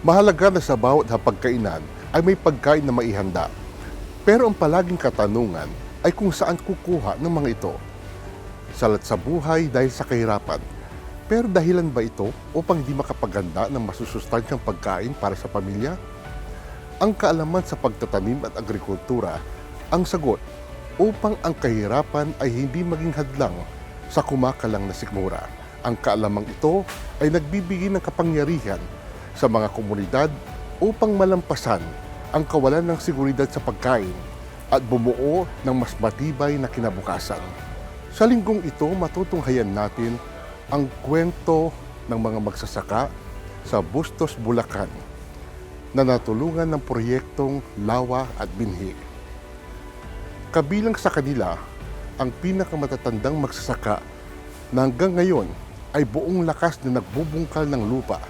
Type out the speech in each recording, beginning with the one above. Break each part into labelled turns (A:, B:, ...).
A: Mahalaga na sa bawat hapagkainan ay may pagkain na maihanda. Pero ang palaging katanungan ay kung saan kukuha ng mga ito. Salat sa buhay dahil sa kahirapan. Pero dahilan ba ito upang di makapaganda ng masusustansyang pagkain para sa pamilya? Ang kaalaman sa pagtatanim at agrikultura ang sagot upang ang kahirapan ay hindi maging hadlang sa kumakalang na sikmura. Ang kaalamang ito ay nagbibigay ng kapangyarihan sa mga komunidad upang malampasan ang kawalan ng seguridad sa pagkain at bumuo ng mas matibay na kinabukasan. Sa linggong ito, matutunghayan natin ang kwento ng mga magsasaka sa Bustos, Bulacan na natulungan ng proyektong Lawa at Binhi. Kabilang sa kanila ang pinakamatatandang magsasaka na hanggang ngayon ay buong lakas na nagbubungkal ng lupa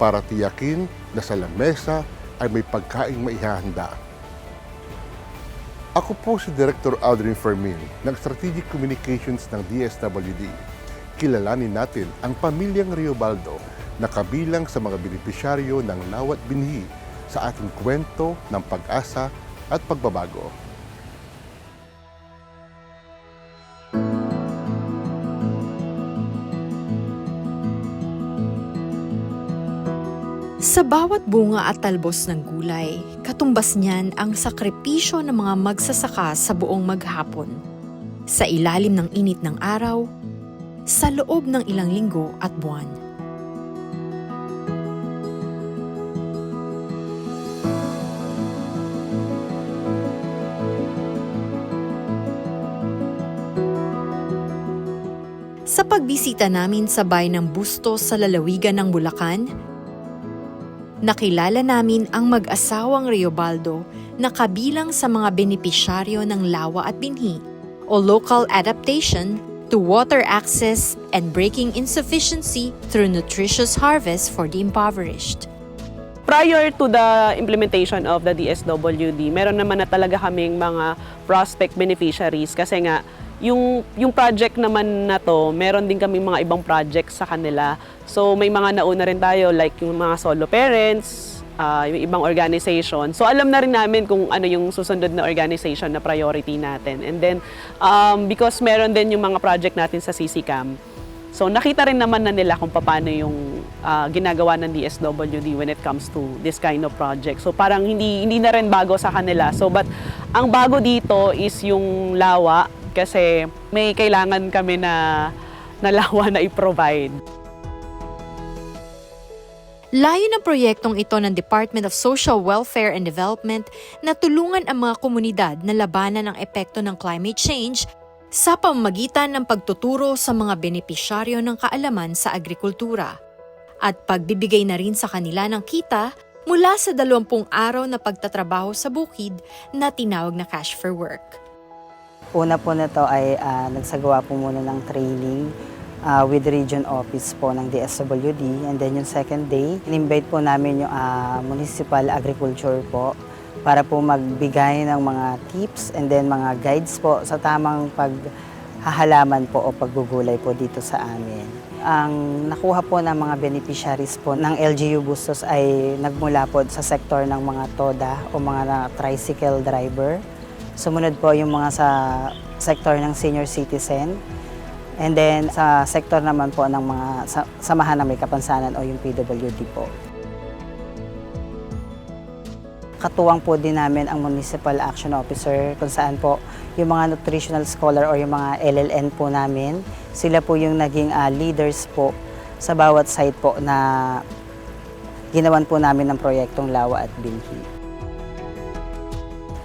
A: para tiyakin na sa lamesa ay may pagkaing maihahanda. Ako po si Director Aldrin Fermin ng Strategic Communications ng DSWD. Kilalanin natin ang pamilyang Riobaldo na kabilang sa mga benepisyaryo ng Lawat Binhi sa ating kwento ng pag-asa at pagbabago.
B: Sa bawat bunga at talbos ng gulay, katumbas niyan ang sakripisyo ng mga magsasaka sa buong maghapon. Sa ilalim ng init ng araw, sa loob ng ilang linggo at buwan. Sa pagbisita namin sa bayan ng Bustos sa lalawigan ng Bulacan, nakilala namin ang mag-asawang Riobaldo na kabilang sa mga benepisyaryo ng lawa at binhi o local adaptation to water access and breaking insufficiency through nutritious harvest for the impoverished.
C: prior to the implementation of the DSWD, meron naman na talaga kaming mga prospect beneficiaries kasi nga yung yung project naman na to, meron din kaming mga ibang projects sa kanila. So may mga nauna rin tayo like yung mga solo parents, ah, yung ibang organization. So alam na rin namin kung ano yung susunod na organization na priority natin. And then um, because meron din yung mga project natin sa CCCAM, So nakita rin naman na nila kung paano yung ah, ginagawa ng DSWD when it comes to this kind of project. So parang hindi hindi na rin bago sa kanila. So but ang bago dito is yung lawa kasi may kailangan kami na na lawa na i-provide.
B: Layo ng proyektong ito ng Department of Social Welfare and Development na tulungan ang mga komunidad na labanan ang epekto ng climate change sa pamamagitan ng pagtuturo sa mga benepisyaryo ng kaalaman sa agrikultura at pagbibigay na rin sa kanila ng kita mula sa 20 araw na pagtatrabaho sa bukid na tinawag na cash for work.
D: Una po na to ay ah, nagsagawa po muna ng training ah, with region office po ng DSWD. And then yung second day, in-invite po namin yung ah, municipal agriculture po para po magbigay ng mga tips and then mga guides po sa tamang paghahalaman po o paggugulay po dito sa amin. Ang nakuha po ng mga beneficiaries po ng LGU Bustos ay nagmula po sa sektor ng mga TODA o mga tricycle driver. Sumunod po yung mga sa sektor ng senior citizen. And then sa sektor naman po ng mga sa, samahan ng may kapansanan o yung PWD po. Katuwang po din namin ang Municipal Action Officer kung saan po yung mga nutritional scholar o yung mga LLN po namin, sila po yung naging ah, leaders po sa bawat site po na ginawan po namin ng proyektong Lawa at Binhi.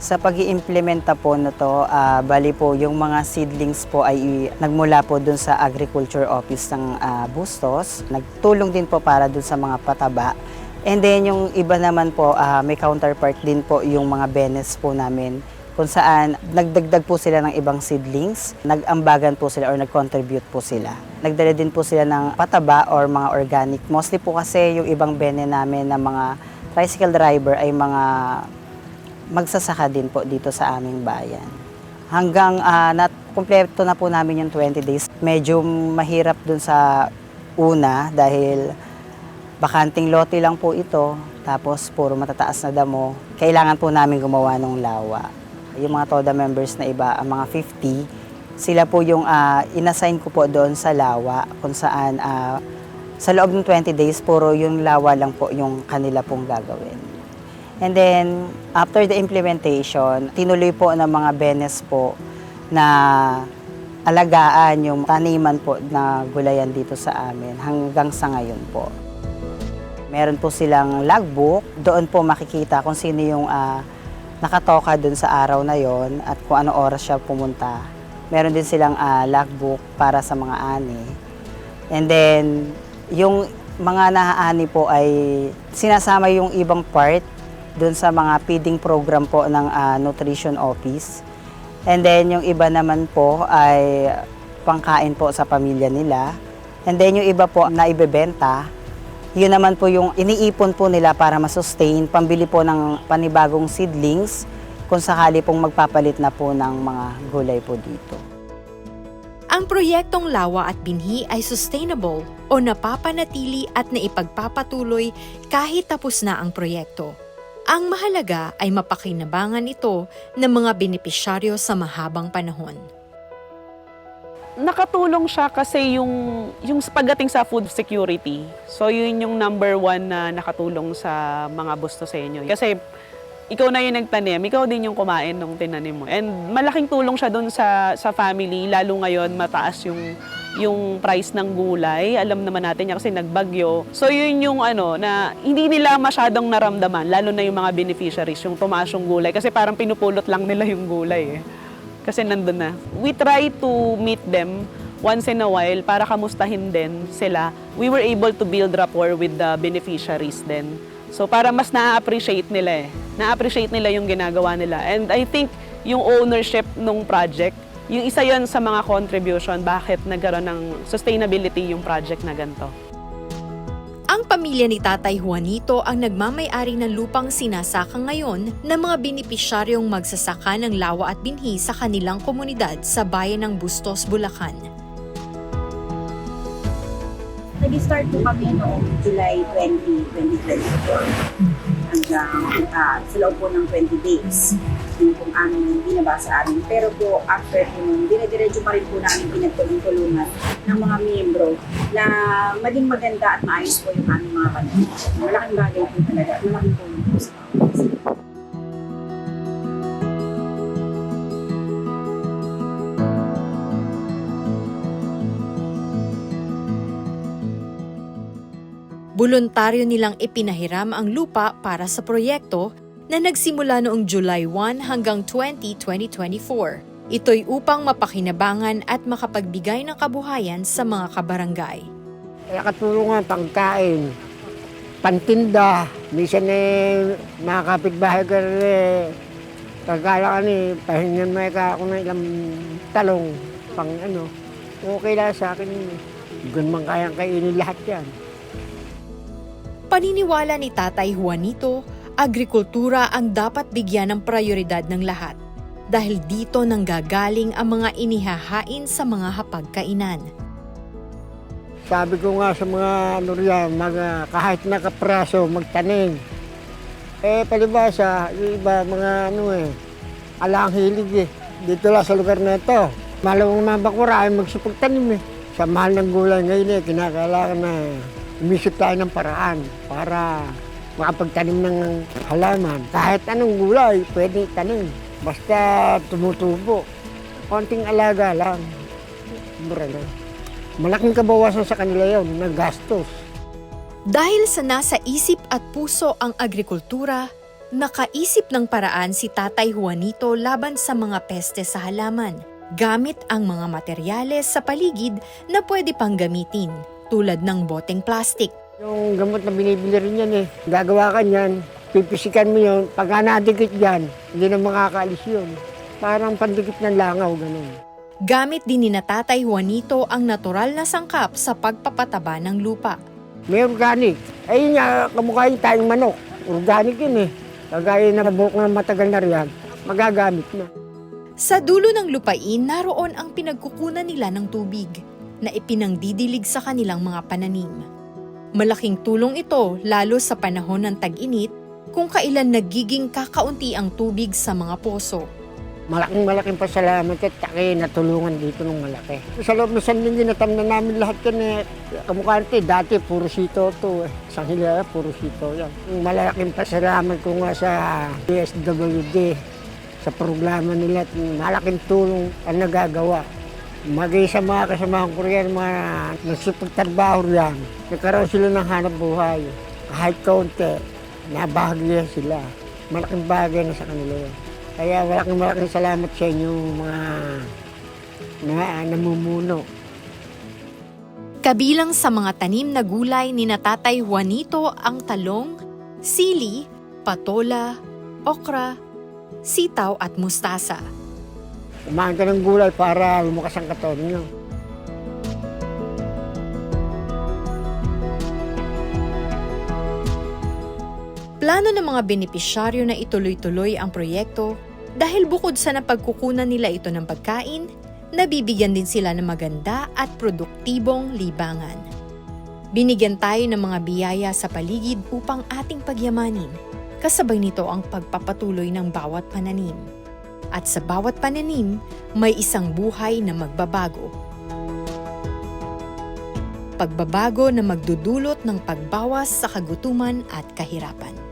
D: Sa pag iimplementa po na to, ah, bali po yung mga seedlings po ay nagmula po dun sa Agriculture Office ng ah, Bustos. Nagtulong din po para dun sa mga pataba. And then yung iba naman po, ah, may counterpart din po yung mga benes po namin kung saan nagdagdag po sila ng ibang seedlings, nag-ambagan po sila or nag-contribute po sila. Nagdala din po sila ng pataba or mga organic. Mostly po kasi yung ibang bene namin na mga tricycle driver ay mga magsasaka din po dito sa aming bayan. Hanggang uh, nat kumpleto na po namin yung 20 days. Medyo mahirap dun sa una dahil bakanting lote lang po ito, tapos puro matataas na damo. Kailangan po namin gumawa ng lawa. Yung mga TODA members na iba, ang mga 50, sila po yung ah, inassign ko po doon sa lawa kung saan ah, sa loob ng 20 days, puro yung lawa lang po yung kanila pong gagawin. And then, after the implementation, tinuloy po ng mga benes po na alagaan yung taniman po na gulayan dito sa amin hanggang sa ngayon po. Meron po silang logbook, doon po makikita kung sino yung ah, nakatoka doon sa araw na yon at kung ano oras siya pumunta. Meron din silang ah, logbook para sa mga ani. And then, yung mga nahaani po ay sinasama yung ibang part doon sa mga feeding program po ng ah, nutrition office. And then yung iba naman po ay pangkain po sa pamilya nila. And then yung iba po na ibebenta, yun naman po yung iniipon po nila para masustain, pambili po ng panibagong seedlings kung sakali pong magpapalit na po ng mga gulay po dito.
B: Ang proyektong Lawa at Binhi ay sustainable o napapanatili at naipagpapatuloy kahit tapos na ang proyekto. Ang mahalaga ay mapakinabangan ito ng mga benepisyaryo sa mahabang panahon.
C: nakatulong siya kasi yung yung pagdating sa food security. So yun yung number one na nakatulong sa mga busto sa inyo. Kasi ikaw na yung nagtanim, ikaw din yung kumain nung tinanim mo. And malaking tulong siya doon sa sa family, lalo ngayon mataas yung yung price ng gulay. Alam naman natin yan kasi nagbagyo. So yun yung ano na hindi nila masyadong naramdaman, lalo na yung mga beneficiaries, yung tumaas yung gulay kasi parang pinupulot lang nila yung gulay eh kasi nandun na. We try to meet them once in a while para kamustahin din sila. We were able to build rapport with the beneficiaries then. So para mas na-appreciate nila eh. Na-appreciate nila yung ginagawa nila. And I think yung ownership ng project, yung isa yon sa mga contribution bakit nagkaroon ng sustainability yung project na ganito.
B: Ang pamilya ni Tatay Juanito ang nagmamay-ari ng lupang sinasaka ngayon ng mga benepisyaryong magsasaka ng lawa at binhi sa kanilang komunidad sa bayan ng Bustos, Bulacan.
E: Nag-start po kami noong July 20, 2024 hanggang ah, sa loob po ng 20 days yung kung aming binaba sa amin. Pero po, after po nun, dire-diretso pa rin po namin pinagtulong-tulungan ng mga miyembro na maging maganda at maayos po yung aming mga panahon. Malaking bagay po talaga. Malaking tulong po sa mga
B: Voluntaryo nilang ipinahiram ang lupa para sa proyekto na nagsimula noong July 1 hanggang 20, 2024. Ito'y upang mapakinabangan at makapagbigay ng kabuhayan sa mga kabarangay.
F: Kaya katulungan, pangkain, pantinda, minsan eh, mga kapitbahay ka rin eh, kagala ka ni, pahingan mo ka ako ng ilang talong, pang ano, okay lang sa akin yun eh. Ganun man kayang kainin lahat yan.
B: Paniniwala ni Tatay Juanito, agrikultura ang dapat bigyan ng prioridad ng lahat dahil dito nanggagaling ang mga inihahain sa mga hapagkainan.
F: Sabi ko nga sa mga ano riyan, mga kahit nakapraso, magtanim. Eh, palibasa, iba mga ano eh, alang hilig eh. Dito lang sa lugar na ito, malawang mga bakura ay magsipagtanim eh. Sa mahal ng gulay ngayon eh, kinakailangan na umisip tayo ng paraan para makapagtanim ng halaman. Kahit anong gulay, pwede tanim. Basta tumutubo. Konting alaga lang. Lang. Malaking kabawasan sa kanila yon na gastos.
B: Dahil sa nasa isip at puso ang agrikultura, nakaisip ng paraan si Tatay Juanito laban sa mga peste sa halaman, gamit ang mga materyales sa paligid na pwede pang gamitin, tulad ng boteng plastik.
F: Yung gamot na binibili rin yan eh. Gagawa ka niyan, pipisikan mo yun. Pagka nadikit yan, hindi na makakaalis yun. Parang pandikit ng langaw, ganun.
B: Gamit din ni Tatay Juanito ang natural na sangkap sa pagpapataba ng lupa.
F: May organic. Ayun nga, kamukha yung tayong manok. Organic yun eh. Kagaya na buhok na matagal na riyan, magagamit na.
B: Sa dulo ng lupain, naroon ang pinagkukunan nila ng tubig na ipinangdidilig sa kanilang mga pananim. Malaking tulong ito lalo sa panahon ng tag-init kung kailan nagiging kakaunti ang tubig sa mga poso.
F: Malaking malaking pasalamat at taki natulungan dito ng malaki. Sa loob ng San Miguel, natam na namin lahat yan eh. Kamukante, dati puro sito to eh. Sa Hilara, puro sito yan. Malaking pasalamat ko nga sa DSWD sa programa nila at malaking tulong ang nagagawa. Maging sa mga kasamahan ko riyan, mga nagsipagtrabaho riyan, nagkaroon sila ng hanap buhay. Kahit kaunti, nabahagya sila. Malaking bagay na sa kanila yun. Kaya malaking malaking salamat sa inyo mga na, namumuno.
B: Kabilang sa mga tanim na gulay ni Natatay Juanito ang talong, sili, patola, okra, sitaw at mustasa.
F: Kumain ka ng gulay para lumakas ang katawan nyo.
B: Plano ng mga benepisyaryo na ituloy-tuloy ang proyekto dahil bukod sa napagkukunan nila ito ng pagkain, nabibigyan din sila ng maganda at produktibong libangan. Binigyan tayo ng mga biyaya sa paligid upang ating pagyamanin. Kasabay nito ang pagpapatuloy ng bawat pananim. At sa bawat pananim, may isang buhay na magbabago. Pagbabago na magdudulot ng pagbawas sa kagutuman at kahirapan.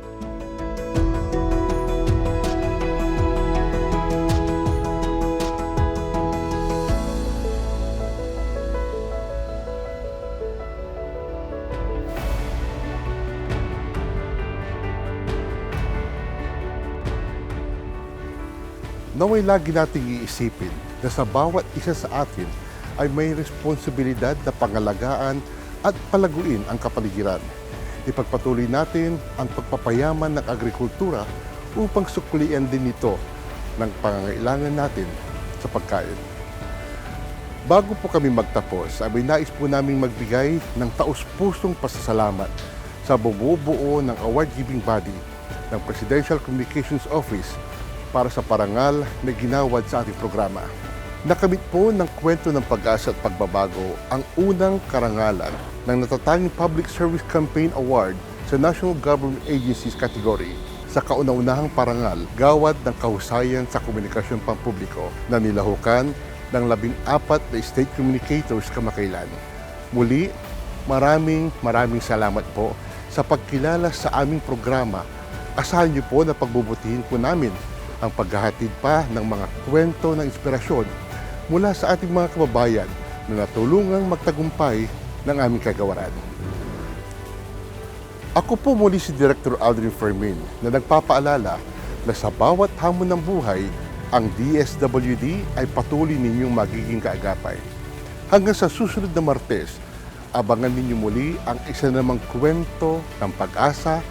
A: Naway lagi nating iisipin na sa bawat isa sa atin ay may responsibilidad na pangalagaan at palaguin ang kapaligiran. Ipagpatuloy natin ang pagpapayaman ng agrikultura upang suklian din ito ng pangangailangan natin sa pagkain. Bago po kami magtapos, ay nais po naming magbigay ng taus-pusong pasasalamat sa bumubuo ng award-giving body ng Presidential Communications Office para sa parangal na ginawad sa ating programa. Nakamit po ng kwento ng pag-asa at pagbabago ang unang karangalan ng natatanging Public Service Campaign Award sa National Government Agencies category sa kauna-unahang parangal gawad ng kahusayan sa komunikasyon pampubliko na nilahukan ng labing apat na state communicators kamakailan. Muli, maraming maraming salamat po sa pagkilala sa aming programa. Asahan niyo po na pagbubutihin po namin ang paghahatid pa ng mga kwento ng inspirasyon mula sa ating mga kababayan na natulungang magtagumpay ng aming kagawaran. Ako po muli si Director Aldrin Fermin na nagpapaalala na sa bawat hamon ng buhay, ang DSWD ay patuloy ninyong magiging kaagapay. Hanggang sa susunod na Martes, abangan ninyo muli ang isa namang kwento ng pag-asa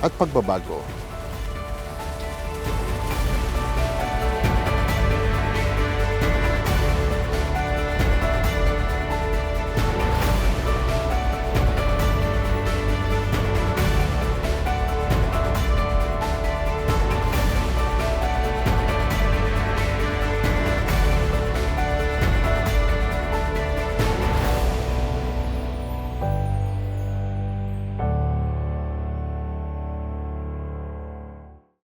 A: at pagbabago.